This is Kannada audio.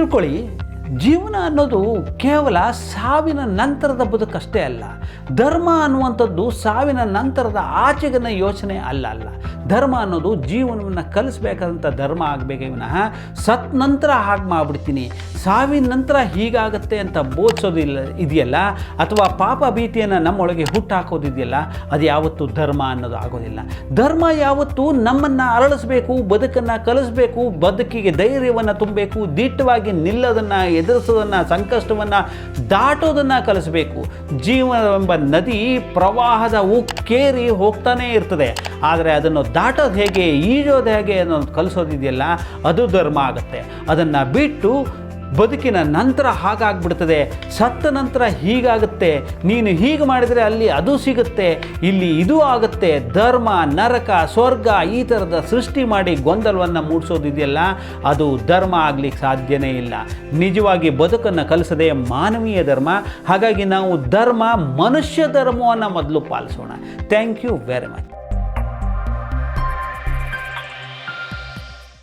ತಿಳ್ಕೊಳ್ಳಿ, ಜೀವನ ಅನ್ನೋದು ಕೇವಲ ಸಾವಿನ ನಂತರದ ಬದುಕಷ್ಟೇ ಅಲ್ಲ. ಧರ್ಮ ಅನ್ನುವಂಥದ್ದು ಸಾವಿನ ನಂತರದ ಆಚೆಗಿನ ಯೋಚನೆ ಅಲ್ಲ ಅಲ್ಲ. ಧರ್ಮ ಅನ್ನೋದು ಜೀವನವನ್ನು ಕಲಿಸ್ಬೇಕಾದಂಥ ಧರ್ಮ ಆಗಬೇಕೇ ವಿನಃ ಸತ್ ನಂತರ ಹಾಗೆ ಮಾಡಿಬಿಡ್ತೀನಿ ಸಾವಿನ ನಂತರ ಹೀಗಾಗತ್ತೆ ಅಂತ ಬೋಧಿಸೋದಿಲ್ಲ, ಇದೆಯಲ್ಲ? ಅಥವಾ ಪಾಪ ಭೀತಿಯನ್ನು ನಮ್ಮೊಳಗೆ ಹುಟ್ಟಾಕೋದಿದೆಯಲ್ಲ? ಅದು ಯಾವತ್ತೂ ಧರ್ಮ ಅನ್ನೋದು ಆಗೋದಿಲ್ಲ. ಧರ್ಮ ಯಾವತ್ತೂ ನಮ್ಮನ್ನು ಅರಳಿಸ್ಬೇಕು, ಬದುಕನ್ನು ಕಲಿಸ್ಬೇಕು, ಬದುಕಿಗೆ ಧೈರ್ಯವನ್ನು ತುಂಬಬೇಕು, ದಿಟ್ಟವಾಗಿ ನಿಲ್ಲೋದನ್ನು, ಎದುರಿಸೋದನ್ನು, ಸಂಕಷ್ಟವನ್ನು ದಾಟೋದನ್ನು ಕಲಿಸಬೇಕು. ಜೀವನವೆಂಬ ನದಿ ಪ್ರವಾಹದ ಉಕ್ಕೇರಿ ಹೋಗ್ತಾನೇ ಇರ್ತದೆ. ಆದರೆ ಅದನ್ನು ದಾಟೋದು ಹೇಗೆ, ಈಜೋದು ಹೇಗೆ ಅನ್ನೋದು ಕಲಿಸೋದಿದೆಯಲ್ಲ, ಅದು ಧರ್ಮ ಆಗುತ್ತೆ. ಅದನ್ನು ಬಿಟ್ಟು ಬದುಕಿನ ನಂತರ ಹಾಗಾಗ್ಬಿಡ್ತದೆ. ಸತ್ತ ನಂತರ ಹೀಗಾಗುತ್ತೆ. ನೀನು ಹೀಗೆ ಮಾಡಿದರೆ ಅಲ್ಲಿ ಅದು ಸಿಗುತ್ತೆ. ಇಲ್ಲಿ ಇದು ಆಗುತ್ತೆ. ಧರ್ಮ, ನರಕ, ಸ್ವರ್ಗ ಈ ಥರದ ಸೃಷ್ಟಿ ಮಾಡಿ ಗೊಂದಲವನ್ನು ಮೂಡಿಸೋದಿದೆಯಲ್ಲ? ಅದು ಧರ್ಮ ಆಗಲಿಕ್ಕೆ ಸಾಧ್ಯನೇ ಇಲ್ಲ. ನಿಜವಾಗಿ ಬದುಕನ್ನು ಕಲಿಸದೆ ಮಾನವೀಯ ಧರ್ಮ. ಹಾಗಾಗಿ ನಾವು ಧರ್ಮ ಮನುಷ್ಯ ಧರ್ಮವನ್ನು ಮೊದಲು ಪಾಲಿಸೋಣ. Thank you very much